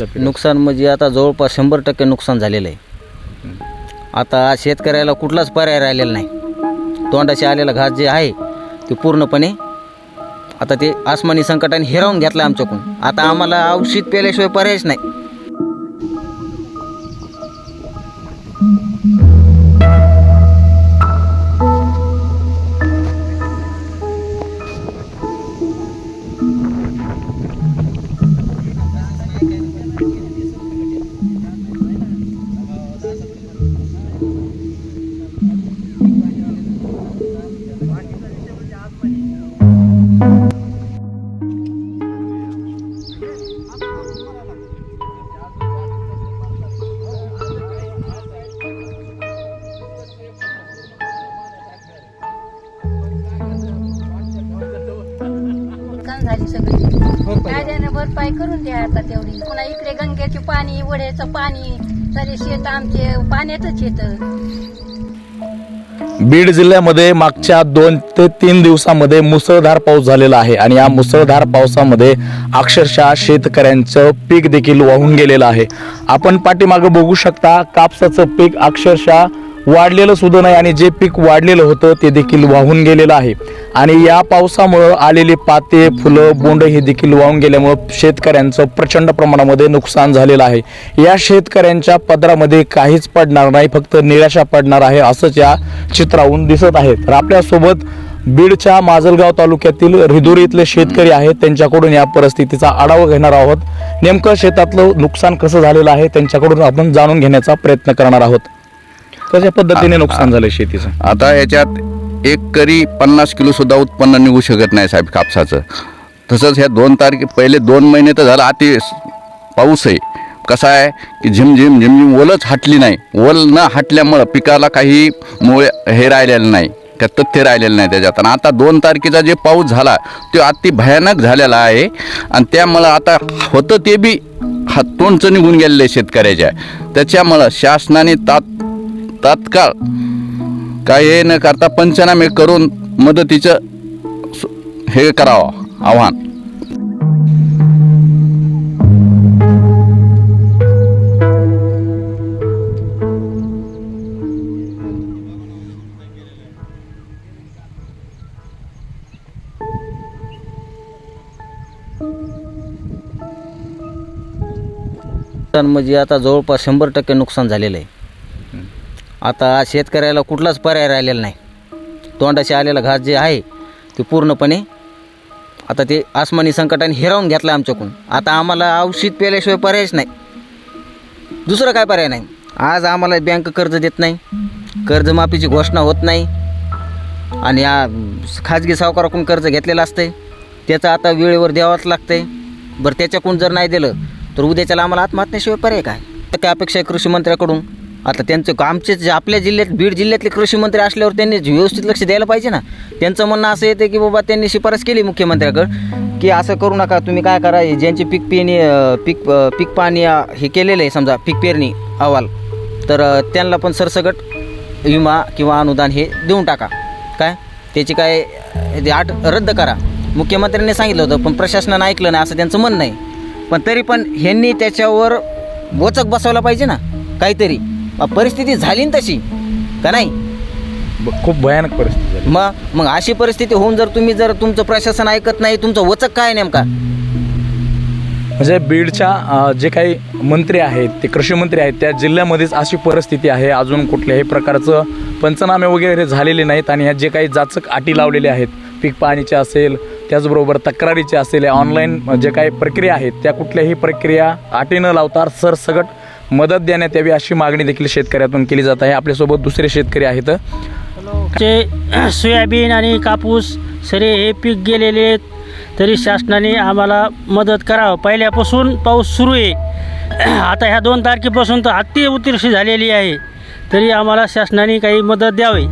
नुकसान म्हणजे आता जवळपास शंभर टक्के नुकसान झालेलं आहे. आता शेतकऱ्याला कुठलाच पर्याय राहिलेला नाही. तोंडाशी आलेला घास जे आहे ते पूर्णपणे आता ते आसमानी संकटाने हिरावून घेतलं आमच्याकडून. आता आम्हाला औषध प्यायल्याशिवाय पर्यायच नाही. झाली सगळी. कायद्याने भरपाई करून द्या आता तेवढी. पुन्हा इकडे गंग्याचे पाणी वड्याचं पाणी सारे शेत आमचे पाण्यातच येतं. बीड जिल्ह्यामध्ये मागच्या दोन ते तीन दिवसामध्ये मुसळधार पाऊस झालेला आहे आणि या मुसळधार पावसामध्ये अक्षरशः शेतकऱ्यांचं पीक देखील वाहून गेलेलं आहे. आपण पाठीमागं बघू शकता कापसाचं पीक अक्षरशः वाढलेलं सुद्धा नाही आणि जे पीक वाढलेलं होतं ते देखील वाहून गेलेलं आहे. आणि या पावसामुळं आलेली पाते फुलं बोंड हे देखील वाहून गेल्यामुळं शेतकऱ्यांचं प्रचंड प्रमाणामध्ये नुकसान झालेलं आहे. या शेतकऱ्यांच्या पदरामध्ये काहीच पडणार नाही फक्त निराशा पडणार आहे असंच या चित्राहून दिसत आहे तर आपल्यासोबत बीडच्या माजलगाव तालुक्यातील रिधुरी इथले शेतकरी आहेत. त्यांच्याकडून या परिस्थितीचा आढावा घेणार आहोत. नेमकं शेतातलं नुकसान कसं झालेलं आहे त्यांच्याकडून आपण जाणून घेण्याचा प्रयत्न करणार आहोत. कशा पद्धतीने नुकसान झालं शेतीचं? आता याच्यात एक करी पन्नास किलो सुद्धा उत्पन्न निघू शकत नाही साहेब कापसाचं. तसंच ह्या दोन तारखे पहिले दोन महिने तर झालं अति पाऊस आहे. कसा आहे की झिमझिम झिमझिम ओलच हटली नाही. ओल न हटल्यामुळं पिकाला काही मुळे हे राहिलेलं नाही. त्या तथ्य राहिलेलं नाही त्याच्यात. आणि आता दोन तारखेचा जे पाऊस झाला तो अति भयानक झालेला आहे. आणि त्यामुळं आता होतं ते बी हातोंचं निघून गेलेलं आहे शेतकऱ्याच्या. त्याच्यामुळं शासनाने तात तात्काळ काय हे न करता पंचनामे करून मदतीचं हे करावं आव्हान. म्हणजे आता जवळपास शंभर टक्के नुकसान झालेलं आहे. आता शेतकऱ्याला कुठलाच पर्याय राहिलेला नाही. तोंडाशी आलेला घास जे आहे ते पूर्णपणे आता ते आसमानी संकटाने हिरावून घेतलं आमच्याकडून. आता आम्हाला औषध प्यायल्याशिवाय पर्यायच नाही. दुसरं काय पर्याय नाही? आज आम्हाला बँक कर्ज देत नाही. कर्जमाफीची घोषणा होत नाही. आणि या खाजगी सावकाराकडून कर्ज घेतलेलं असतंय. त्याचं आता वेळेवर द्यावंच लागतंय. बरं त्याच्याकडून जर नाही दिलं तर उद्याच्याला आम्हाला आत्महत्याशिवाय पर्याय काय? तर काय अपेक्षा आहे कृषी मंत्र्याकडून. आता त्यांचं आमचे जे आपल्या जिल्ह्यात बीड जिल्ह्यातले कृषी मंत्री असल्यावर त्यांनी व्यवस्थित लक्ष द्यायला पाहिजे ना. त्यांचं म्हणणं असं येतं की बाबा त्यांनी शिफारस केली मुख्यमंत्र्याकडं की असं करू नका तुम्ही काय करा ज्यांची पीक पेरणी पीक पीक पाणी हे केलेलं आहे समजा पीक पेरणी अहवाल तर त्यांना पण सरसकट विमा किंवा अनुदान हे देऊन टाका. काय? त्याची काय ते आठ रद्द करा. मुख्यमंत्र्यांनी सांगितलं होतं पण प्रशासनानं ऐकलं नाही असं त्यांचं म्हणणं आहे. पण तरी पण ह्यांनी त्याच्यावर वचक बसवला पाहिजे ना काहीतरी. परिस्थिती झाली ना तशी? का नाही? ब- खूप भयानक परिस्थिती झाली. मग मग अशी परिस्थिती होऊन जर तुम्ही जर तुमचं प्रशासन ऐकत नाही तुमचं वचक काय नेमका? म्हणजे बीडच्या अ, जे काही मंत्री आहेत ते कृषी मंत्री आहेत त्या जिल्ह्यामध्येच अशी परिस्थिती आहे. अजून कुठल्याही प्रकारचं पंचनामे वगैरे झालेले नाहीत आणि ह्या जे काही जाचक अटी लावलेले आहेत पीक पाणीचे असेल त्याचबरोबर तक्रारीचे असेल ऑनलाईन जे काही प्रक्रिया आहेत त्या कुठल्याही प्रक्रिया अटी न लावता सरसगट मदत देण्यात यावी अशी मागणी देखील शेतकऱ्यातून केली जात आहे. आपल्यासोबत दुसरे शेतकरी आहेत. ते सोयाबीन आणि कापूस सरे हे पीक गेलेले आहेत. तरी शासनाने आम्हाला मदत करावं. पहिल्यापासून पाऊस सुरू आहे. आता ह्या दोन तारखेपासून तर अति उतीर्षी झालेली आहे. तरी आम्हाला शासनाने काही मदत द्यावी.